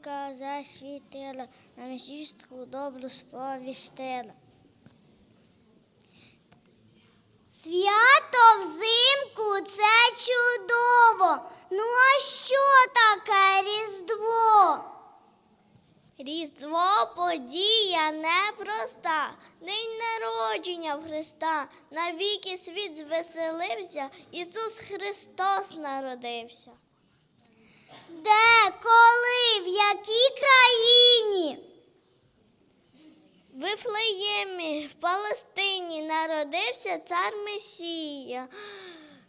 зірка засвітила, нам звістку добру сповістила. Свято взимку це чудово. Ну а що таке Різдво? Різдво подія непроста, день народження в Христа. Навіки світ звеселився, Ісус Христос народився. Де, коли, в якій країні? В Вифлеємі, в Палестині народився цар Месія.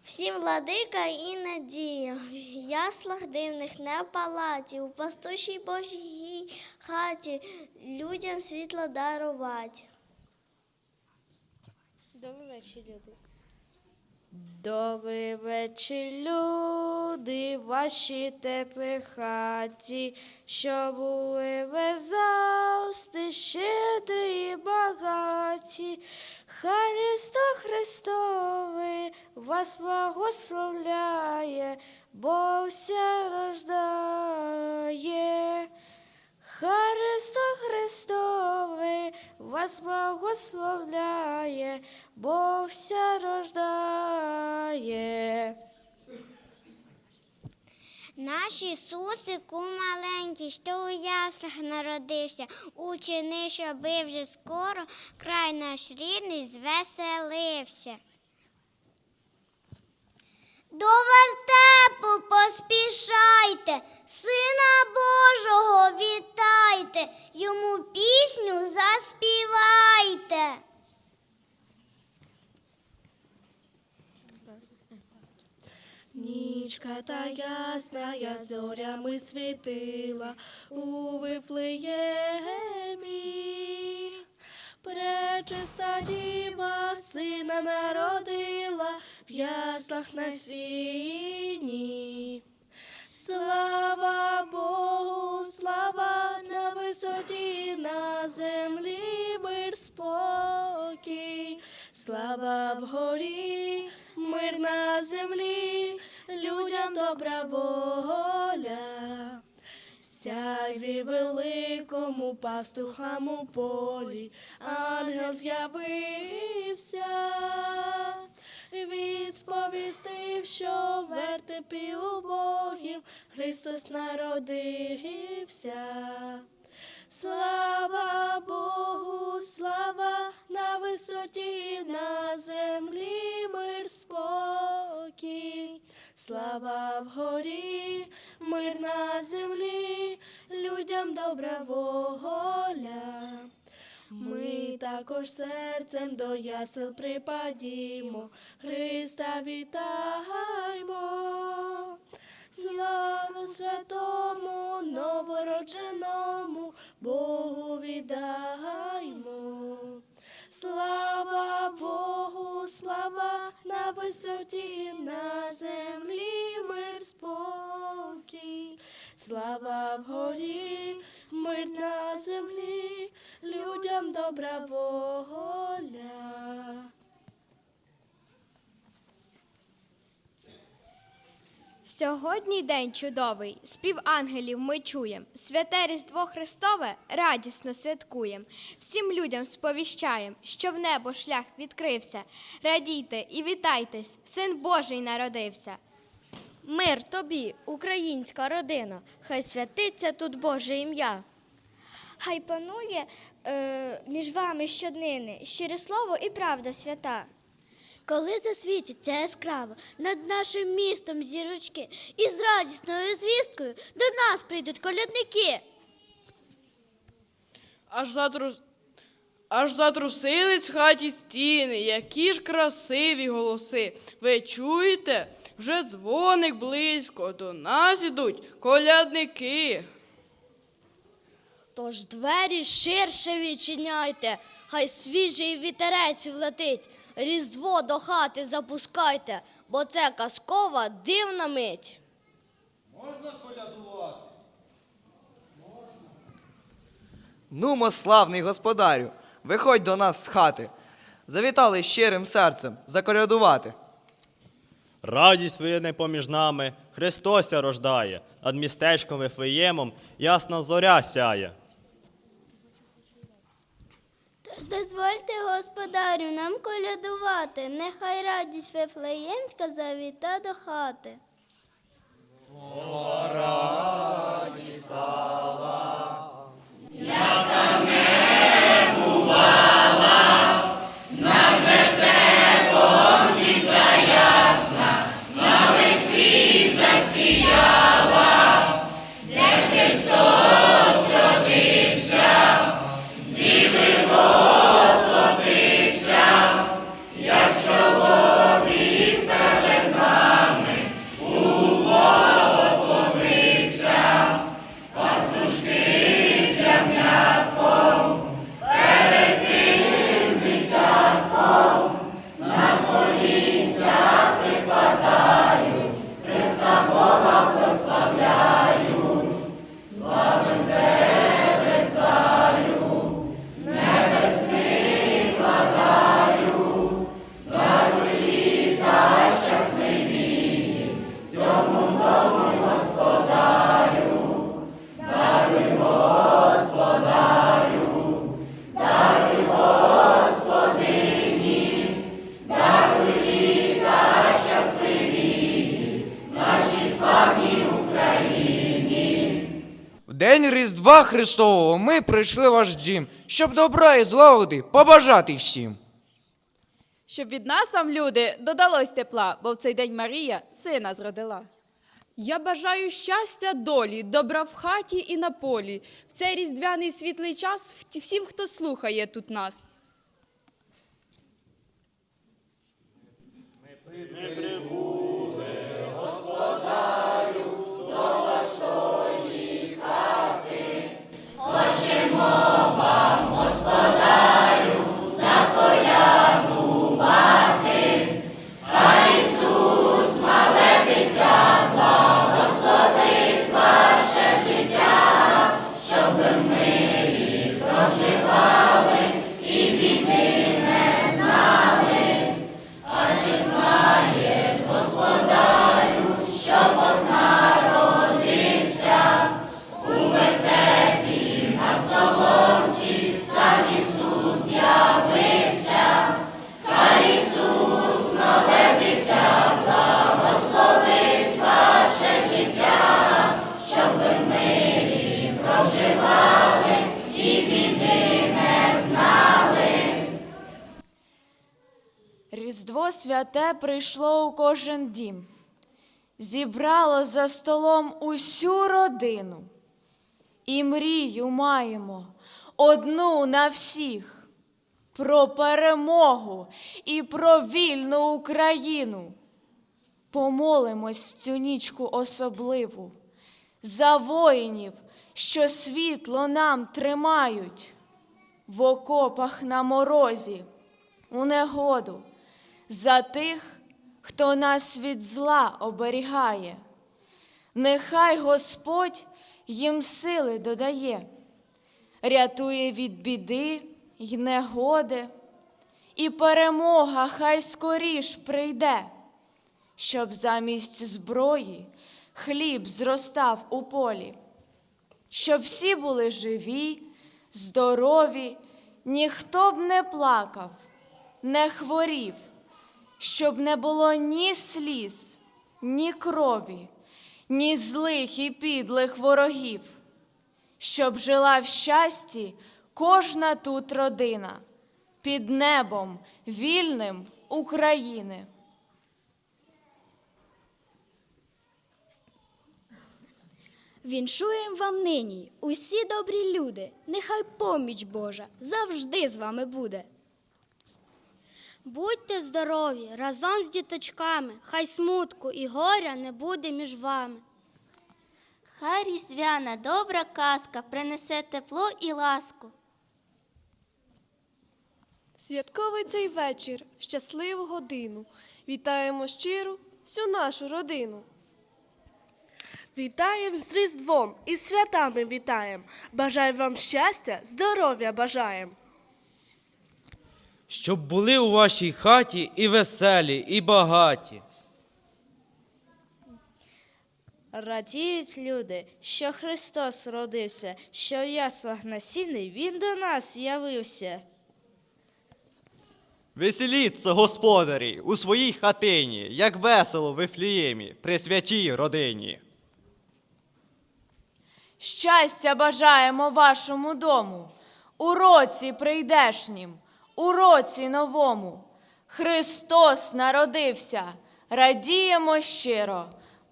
Всім владика і надія, в яслах дивних не в палаті, у пастушій Божій хаті людям світло дарувати. Добрий вечір, люди. Добрий вечір, люди, ваші теплі хаті, що були ви завжди щедрі і багаті. Христо Христовий вас благословляє, Бог ся рождає. Христо Христовий вас благословляє, Бог ся рождає. Наш Ісусику маленький, що у яслах народився, учини, щоби вже скоро край наш рідний звеселився. До вертепу поспішайте, Сина Божого вітайте, йому пісню заспівайте. Нічка та ясна, я зорями світила у Вифлеємі. Пречиста діва сина народила яслах на сіні. Слава Богу, слава на висоті, на землі мир спокій, слава вгорі, мир на землі, людям добра воля. Сяйві великому пастухам у полі, ангел з'явився, він сповістив, що вертепі убогів Христос народився. Слава Богу, слава на висоті, на землі мир спокій. Слава вгорі, мир на землі, людям добра воля. Ми також серцем до ясел припадімо, Христа вітаймо. Славу святому, новородженому, Богу віддаймо. Слава Богу, слава на висоті, на землі мир спокій. Слава вгорі, добра воля. Сьогодні день чудовий, спів ангелів ми чуєм. Святе Різдво Христове радісно святкуєм. Всім людям сповіщаєм, що в небо шлях відкрився. Радійте і вітайтесь, син Божий народився. Мир тобі, українська родина, хай святиться тут Боже ім'я. Хай панує е, між вами щоднини щире слово і правда свята. Коли засвітяться яскраво над нашим містом зірочки, і з радісною звісткою до нас прийдуть колядники. Аж затрус... Аж затрусились в хаті стіни, які ж красиві голоси. Ви чуєте? Вже дзвоник близько, до нас ідуть колядники. Тож двері ширше відчиняйте, хай свіжий вітерець влетить, різдво до хати запускайте, бо це казкова дивна мить. Можна колядувати? Нумо, славний господарю, виходь до нас з хати. Завітали щирим серцем закорядувати. Радість воєнне поміж нами, Христося рождає, над містечком Вифлеємом ясна зоря сяє. Тож дозвольте, господарю, нам колядувати, нехай радість Вифлеємська завіта до хати. В Різдва Христового ми прийшли в ваш дім, щоб добра і злагоди побажати всім. Щоб від нас вам, люди, додалось тепла, бо в цей день Марія сина зродила. Я бажаю щастя долі, добра в хаті і на полі. В цей різдвяний світлий час всім, хто слухає тут нас. Різдво святе прийшло у кожен дім, зібрало за столом усю родину. І мрію маємо одну на всіх про перемогу і про вільну Україну. Помолимось в цю нічку особливу за воїнів, що світло нам тримають в окопах на морозі, у негоду, за тих, хто нас від зла оберігає. Нехай Господь їм сили додає, рятує від біди й негоди, і перемога хай скоріш прийде, щоб замість зброї хліб зростав у полі, щоб всі були живі, здорові, ніхто б не плакав, не хворів, щоб не було ні сліз, ні крові, ні злих і підлих ворогів, щоб жила в щасті кожна тут родина під небом вільним України. Віншуємо вам нині, усі добрі люди, нехай поміч Божа завжди з вами буде. Будьте здорові разом з діточками, хай смутку і горя не буде між вами. Хай різдвяна добра казка принесе тепло і ласку. Святковий цей вечір, щасливу годину. Вітаємо щиро всю нашу родину. Вітаєм з Різдвом і святами вітаєм. Бажаю вам щастя, здоров'я бажаєм. Щоб були у вашій хаті і веселі, і багаті. Радіють люди, що Христос родився, що в яслах Він до нас явився. Веселіться, господарі, у своїй хатині, як весело в Вифліємі, при святій родині. Щастя бажаємо вашому дому, у році прийдешнім, у році новому. Христос народився, радіємо щиро.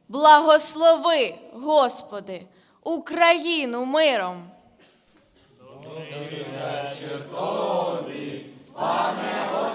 Благослови, Господи, Україну миром. Нехай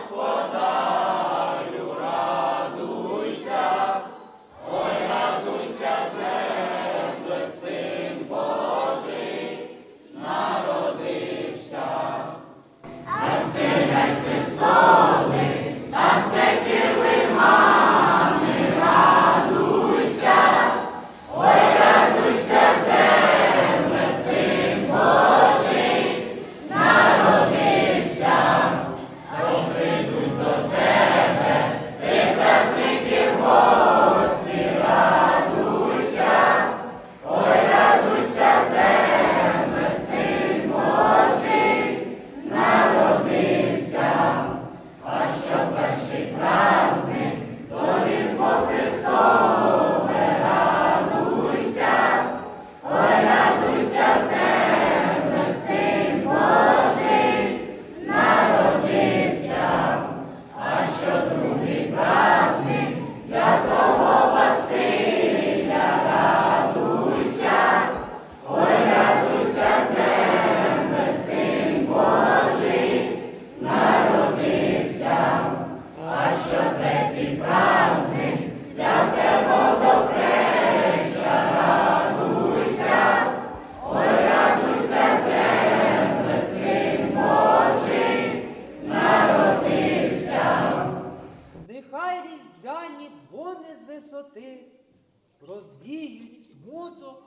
розвіють смуток,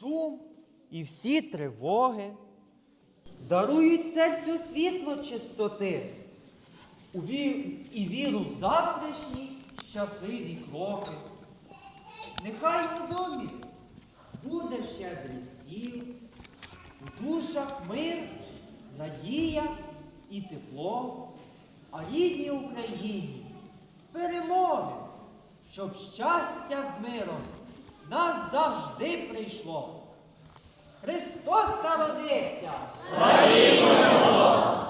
сум і всі тривоги, дарують серцю світло чистоти. І віру в завтрашні щасливі кроки. Нехай у домі буде щедрий стіл, у душах мир, надія і тепло. А рідній Україні перемоги, щоб щастя з миром нас завжди прийшло. Христос народився! Славімо Його!